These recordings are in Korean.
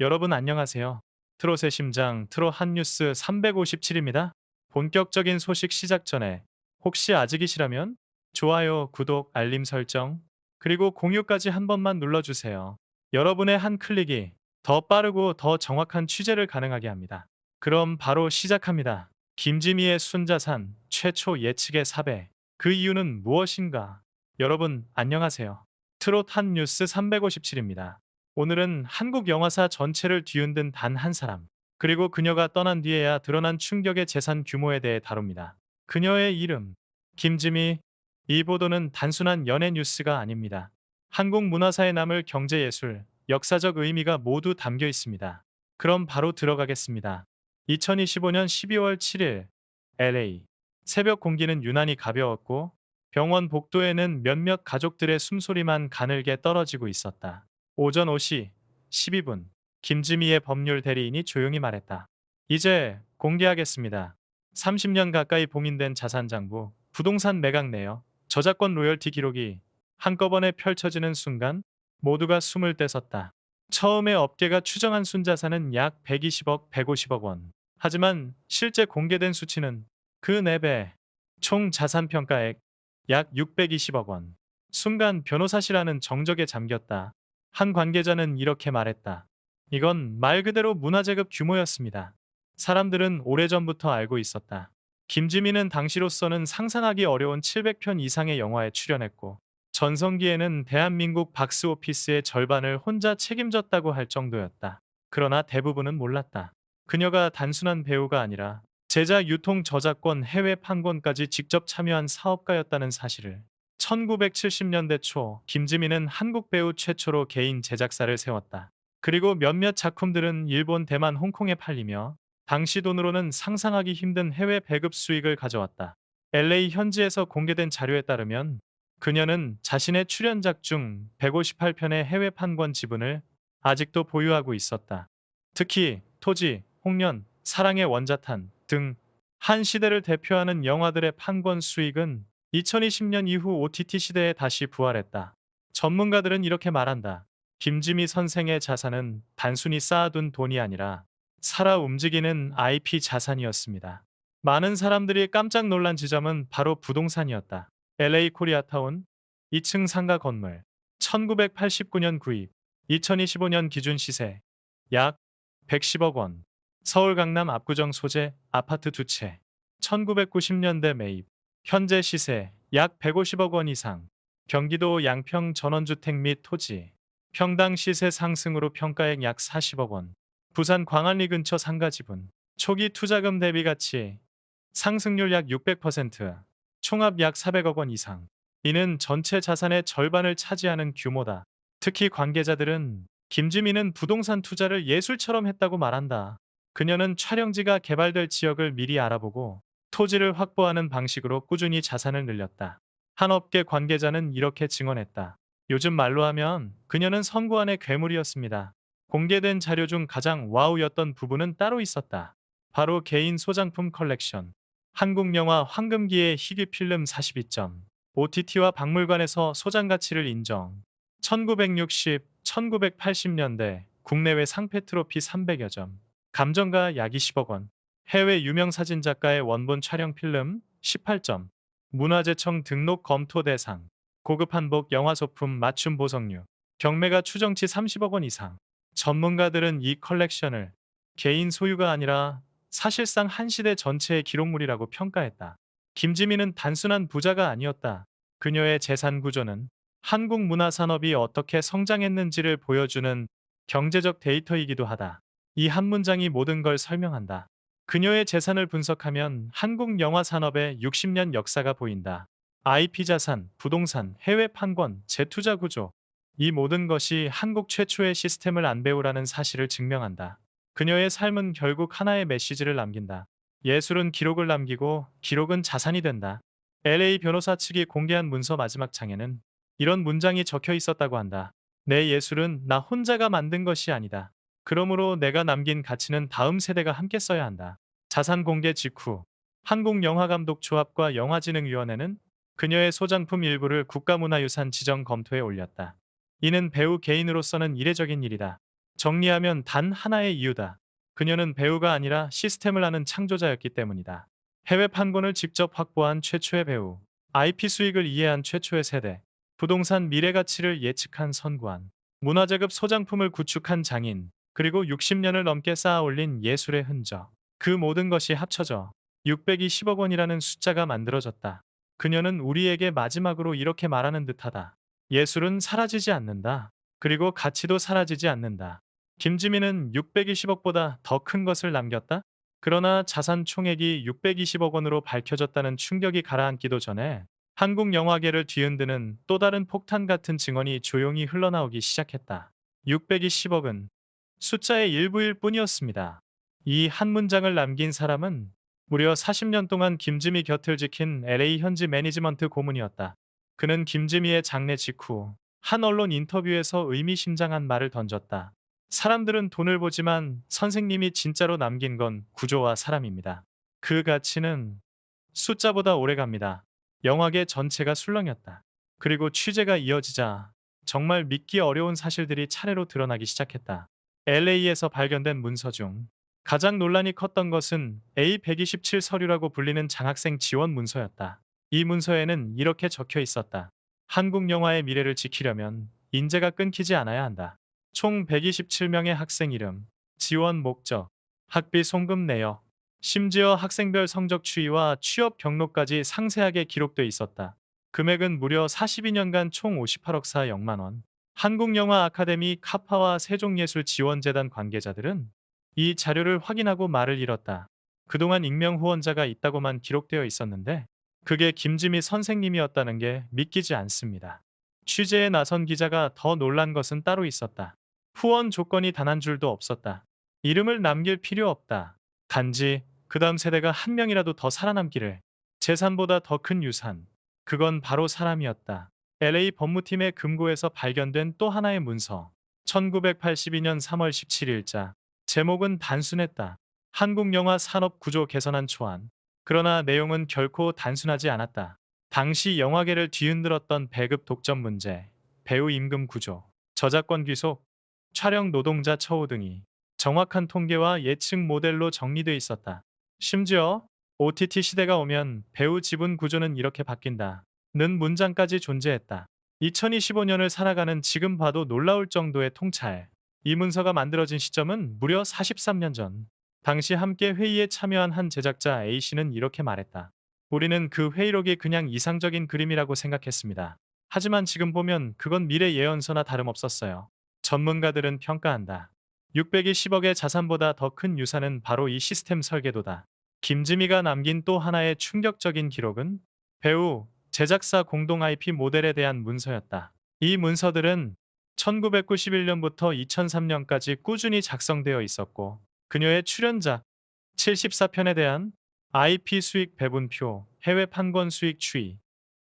여러분 안녕하세요. 트롯의 심장 트롯 핫뉴스 357입니다. 본격적인 소식 시작 전에 혹시 아직이시라면 좋아요, 구독, 알림 설정, 그리고 공유까지 한 번만 눌러주세요. 여러분의 한 클릭이 더 빠르고 더 정확한 취재를 가능하게 합니다. 그럼 바로 시작합니다. 김지미의 순자산 최초 예측의 사배. 그 이유는 무엇인가? 여러분 안녕하세요. 트롯 핫뉴스 357입니다. 오늘은 한국 영화사 전체를 뒤흔든 단 한 사람, 그리고 그녀가 떠난 뒤에야 드러난 충격의 재산 규모에 대해 다룹니다. 그녀의 이름, 김지미. 이 보도는 단순한 연예 뉴스가 아닙니다. 한국 문화사에 남을 경제예술, 역사적 의미가 모두 담겨 있습니다. 그럼 바로 들어가겠습니다. 2025년 12월 7일, LA. 새벽 공기는 유난히 가벼웠고, 병원 복도에는 몇몇 가족들의 숨소리만 가늘게 떨어지고 있었다. 오전 5시 12분 김지미의 법률 대리인이 조용히 말했다. 이제 공개하겠습니다. 30년 가까이 봉인된 자산 장부, 부동산 매각 내역, 저작권 로열티 기록이 한꺼번에 펼쳐지는 순간 모두가 숨을 떼었다. 처음에 업계가 추정한 순자산은 약 120억, 150억 원. 하지만 실제 공개된 수치는 그 4배, 총 자산 평가액 약 620억 원. 순간 변호사시라는 정적에 잠겼다. 한 관계자는 이렇게 말했다. 이건 말 그대로 문화재급 규모였습니다. 사람들은 오래전부터 알고 있었다. 김지민은 당시로서는 상상하기 어려운 700편 이상의 영화에 출연했고, 전성기에는 대한민국 박스 오피스의 절반을 혼자 책임졌다고 할 정도였다. 그러나 대부분은 몰랐다. 그녀가 단순한 배우가 아니라 제작, 유통, 저작권, 해외 판권까지 직접 참여한 사업가였다는 사실을 1970년대 초 김지민은 한국 배우 최초로 개인 제작사를 세웠다. 그리고 몇몇 작품들은 일본, 대만, 홍콩에 팔리며 당시 돈으로는 상상하기 힘든 해외 배급 수익을 가져왔다. LA 현지에서 공개된 자료에 따르면 그녀는 자신의 출연작 중 158편의 해외 판권 지분을 아직도 보유하고 있었다. 특히 토지, 홍련, 사랑의 원자탄 등 한 시대를 대표하는 영화들의 판권 수익은 2020년 이후 OTT 시대에 다시 부활했다. 전문가들은 이렇게 말한다. 김지미 선생의 자산은 단순히 쌓아둔 돈이 아니라 살아 움직이는 IP 자산이었습니다. 많은 사람들이 깜짝 놀란 지점은 바로 부동산이었다. LA 코리아타운 2층 상가 건물 1989년 구입 2025년 기준 시세 약 110억 원 서울 강남 압구정 소재 아파트 두 채 1990년대 매입 현재 시세 약 150억 원 이상. 경기도 양평 전원주택 및 토지. 평당 시세 상승으로 평가액 약 40억 원. 부산 광안리 근처 상가 지분. 초기 투자금 대비 가치. 상승률 약 600%. 총합 약 400억 원 이상. 이는 전체 자산의 절반을 차지하는 규모다. 특히 관계자들은 김지민은 부동산 투자를 예술처럼 했다고 말한다. 그녀는 촬영지가 개발될 지역을 미리 알아보고 토지를 확보하는 방식으로 꾸준히 자산을 늘렸다. 한 업계 관계자는 이렇게 증언했다. 요즘 말로 하면 그녀는 선구안의 괴물이었습니다. 공개된 자료 중 가장 와우였던 부분은 따로 있었다. 바로 개인 소장품 컬렉션. 한국 영화 황금기의 희귀 필름 42점. OTT와 박물관에서 소장 가치를 인정. 1960, 1980년대 국내외 상패 트로피 300여 점. 감정가 약 20억 원. 해외 유명 사진 작가의 원본 촬영 필름 18점, 문화재청 등록 검토 대상, 고급 한복 영화 소품 맞춤 보석류, 경매가 추정치 30억 원 이상. 전문가들은 이 컬렉션을 개인 소유가 아니라 사실상 한 시대 전체의 기록물이라고 평가했다. 김지민은 단순한 부자가 아니었다. 그녀의 재산 구조는 한국 문화 산업이 어떻게 성장했는지를 보여주는 경제적 데이터이기도 하다. 이 한 문장이 모든 걸 설명한다. 그녀의 재산을 분석하면 한국 영화 산업의 60년 역사가 보인다. IP 자산, 부동산, 해외 판권, 재투자 구조. 이 모든 것이 한국 최초의 시스템을 안 배우라는 사실을 증명한다. 그녀의 삶은 결국 하나의 메시지를 남긴다. 예술은 기록을 남기고 기록은 자산이 된다. LA 변호사 측이 공개한 문서 마지막 장에는 이런 문장이 적혀 있었다고 한다. 내 예술은 나 혼자가 만든 것이 아니다. 그러므로 내가 남긴 가치는 다음 세대가 함께 써야 한다. 자산 공개 직후 한국영화감독조합과 영화진흥위원회는 그녀의 소장품 일부를 국가문화유산 지정 검토에 올렸다. 이는 배우 개인으로서는 이례적인 일이다. 정리하면 단 하나의 이유다. 그녀는 배우가 아니라 시스템을 아는 창조자였기 때문이다. 해외 판권을 직접 확보한 최초의 배우, IP 수익을 이해한 최초의 세대, 부동산 미래 가치를 예측한 선구안, 문화재급 소장품을 구축한 장인, 그리고 60년을 넘게 쌓아 올린 예술의 흔적. 그 모든 것이 합쳐져 620억 원이라는 숫자가 만들어졌다. 그녀는 우리에게 마지막으로 이렇게 말하는 듯하다. 예술은 사라지지 않는다. 그리고 가치도 사라지지 않는다. 김지민은 620억보다 더 큰 것을 남겼다? 그러나 자산 총액이 620억 원으로 밝혀졌다는 충격이 가라앉기도 전에 한국 영화계를 뒤흔드는 또 다른 폭탄 같은 증언이 조용히 흘러나오기 시작했다. 620억은 숫자의 일부일 뿐이었습니다. 이 한 문장을 남긴 사람은 무려 40년 동안 김지미 곁을 지킨 LA 현지 매니지먼트 고문이었다. 그는 김지미의 장례 직후 한 언론 인터뷰에서 의미심장한 말을 던졌다. 사람들은 돈을 보지만 선생님이 진짜로 남긴 건 구조와 사람입니다. 그 가치는 숫자보다 오래 갑니다. 영화계 전체가 술렁였다. 그리고 취재가 이어지자 정말 믿기 어려운 사실들이 차례로 드러나기 시작했다. LA에서 발견된 문서 중 가장 논란이 컸던 것은 A127 서류라고 불리는 장학생 지원 문서였다. 이 문서에는 이렇게 적혀 있었다. 한국 영화의 미래를 지키려면 인재가 끊기지 않아야 한다. 총 127명의 학생 이름, 지원 목적, 학비 송금 내역, 심지어 학생별 성적 추이와 취업 경로까지 상세하게 기록돼 있었다. 금액은 무려 42년간 총 58억 4영만 원. 한국영화 아카데미 카파와 세종예술지원재단 관계자들은 이 자료를 확인하고 말을 잃었다. 그동안 익명 후원자가 있다고만 기록되어 있었는데 그게 김지미 선생님이었다는 게 믿기지 않습니다. 취재에 나선 기자가 더 놀란 것은 따로 있었다. 후원 조건이 단 한 줄도 없었다. 이름을 남길 필요 없다. 단지 그 다음 세대가 한 명이라도 더 살아남기를 재산보다 더 큰 유산. 그건 바로 사람이었다. LA 법무팀의 금고에서 발견된 또 하나의 문서. 1982년 3월 17일자. 제목은 단순했다. 한국 영화 산업 구조 개선안 초안. 그러나 내용은 결코 단순하지 않았다. 당시 영화계를 뒤흔들었던 배급 독점 문제, 배우 임금 구조, 저작권 귀속, 촬영 노동자 처우 등이 정확한 통계와 예측 모델로 정리돼 있었다. 심지어 OTT 시대가 오면 배우 지분 구조는 이렇게 바뀐다. 는 문장까지 존재했다. 2025년을 살아가는 지금 봐도 놀라울 정도의 통찰. 이 문서가 만들어진 시점은 무려 43년 전. 당시 함께 회의에 참여한 한 제작자 A씨는 이렇게 말했다. 우리는 그 회의록이 그냥 이상적인 그림이라고 생각했습니다. 하지만 지금 보면 그건 미래 예언서나 다름없었어요. 전문가들은 평가한다. 620억의 자산보다 더 큰 유산은 바로 이 시스템 설계도다. 김지미가 남긴 또 하나의 충격적인 기록은 배우, 제작사 공동 IP 모델에 대한 문서였다. 이 문서들은 1991년부터 2003년까지 꾸준히 작성되어 있었고 그녀의 출연작 74편에 대한 IP 수익 배분표, 해외 판권 수익 추이,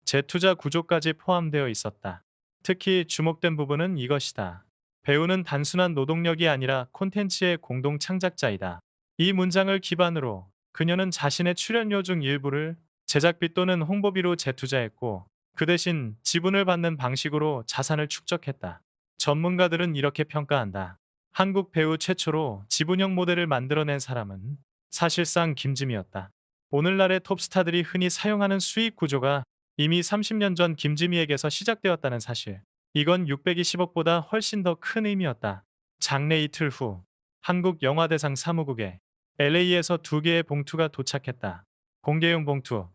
재투자 구조까지 포함되어 있었다. 특히 주목된 부분은 이것이다. 배우는 단순한 노동력이 아니라 콘텐츠의 공동 창작자이다. 이 문장을 기반으로 그녀는 자신의 출연료 중 일부를 제작비 또는 홍보비로 재투자했고 그 대신 지분을 받는 방식으로 자산을 축적했다. 전문가들은 이렇게 평가한다. 한국 배우 최초로 지분형 모델을 만들어낸 사람은 사실상 김지미였다. 오늘날의 톱스타들이 흔히 사용하는 수익 구조가 이미 30년 전 김지미에게서 시작되었다는 사실. 이건 620억보다 훨씬 더 큰 의미였다. 장례 이틀 후 한국 영화대상 사무국에 LA에서 두 개의 봉투가 도착했다. 공개용 봉투,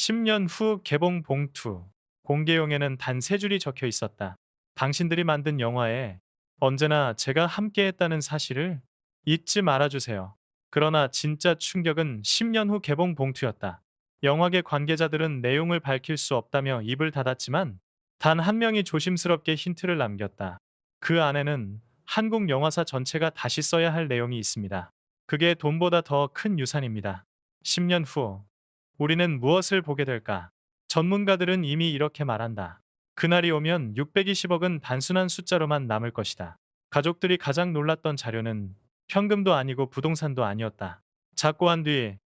10년 후 개봉 봉투. 공개용에는 단 세 줄이 적혀 있었다. 당신들이 만든 영화에 언제나 제가 함께했다는 사실을 잊지 말아주세요. 그러나 진짜 충격은 10년 후 개봉 봉투였다. 영화계 관계자들은 내용을 밝힐 수 없다며 입을 닫았지만 단 한 명이 조심스럽게 힌트를 남겼다. 그 안에는 한국 영화사 전체가 다시 써야 할 내용이 있습니다. 그게 돈보다 더 큰 유산입니다. 10년 후 우리는 무엇을 보게 될까? 전문가들은 이미 이렇게 말한다. 그날이 오면 620억은 단순한 숫자로만 남을 것이다. 가족들이 가장 놀랐던 자료는 현금도 아니고 부동산도 아니었다. 작고한 뒤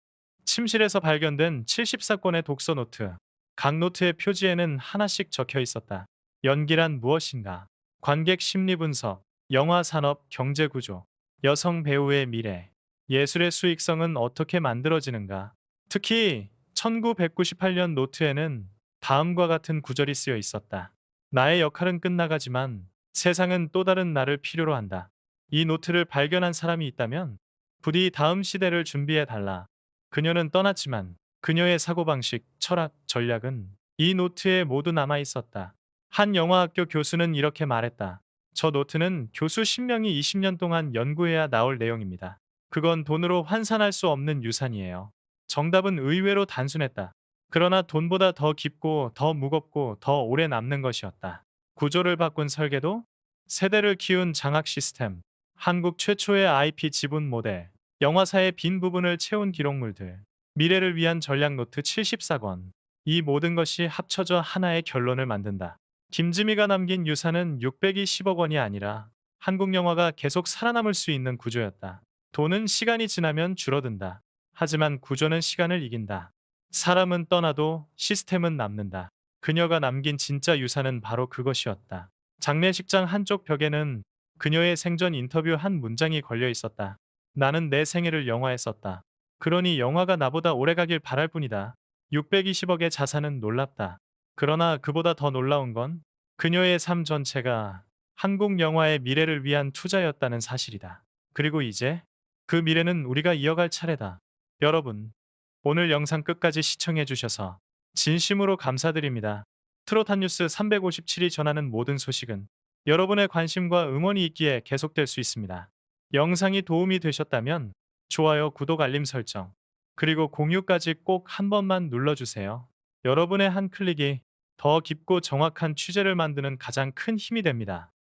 침실에서 발견된 74건의 독서 노트. 각 노트의 표지에는 하나씩 적혀 있었다. 연기란 무엇인가? 관객 심리 분석, 영화 산업, 경제 구조, 여성 배우의 미래, 예술의 수익성은 어떻게 만들어지는가? 특히 1998년 노트에는 다음과 같은 구절이 쓰여 있었다. 나의 역할은 끝나가지만 세상은 또 다른 나를 필요로 한다. 이 노트를 발견한 사람이 있다면 부디 다음 시대를 준비해 달라. 그녀는 떠났지만 그녀의 사고방식, 철학, 전략은 이 노트에 모두 남아 있었다. 한 영화학교 교수는 이렇게 말했다. 저 노트는 교수 10명이 20년 동안 연구해야 나올 내용입니다. 그건 돈으로 환산할 수 없는 유산이에요. 정답은 의외로 단순했다. 그러나 돈보다 더 깊고 더 무겁고 더 오래 남는 것이었다. 구조를 바꾼 설계도, 세대를 키운 장학 시스템, 한국 최초의 IP 지분 모델, 영화사의 빈 부분을 채운 기록물들, 미래를 위한 전략 노트 74권. 이 모든 것이 합쳐져 하나의 결론을 만든다. 김지미가 남긴 유산은 620억 원이 아니라 한국 영화가 계속 살아남을 수 있는 구조였다. 돈은 시간이 지나면 줄어든다. 하지만 구조는 시간을 이긴다. 사람은 떠나도 시스템은 남는다. 그녀가 남긴 진짜 유산은 바로 그것이었다. 장례식장 한쪽 벽에는 그녀의 생전 인터뷰 한 문장이 걸려 있었다. 나는 내 생애를 영화에 썼다. 그러니 영화가 나보다 오래 가길 바랄 뿐이다. 620억의 자산은 놀랍다. 그러나 그보다 더 놀라운 건 그녀의 삶 전체가 한국 영화의 미래를 위한 투자였다는 사실이다. 그리고 이제 그 미래는 우리가 이어갈 차례다. 여러분, 오늘 영상 끝까지 시청해주셔서 진심으로 감사드립니다. 트롯 한 뉴스 357이 전하는 모든 소식은 여러분의 관심과 응원이 있기에 계속될 수 있습니다. 영상이 도움이 되셨다면 좋아요, 구독, 알림 설정, 그리고 공유까지 꼭 한 번만 눌러주세요. 여러분의 한 클릭이 더 깊고 정확한 취재를 만드는 가장 큰 힘이 됩니다.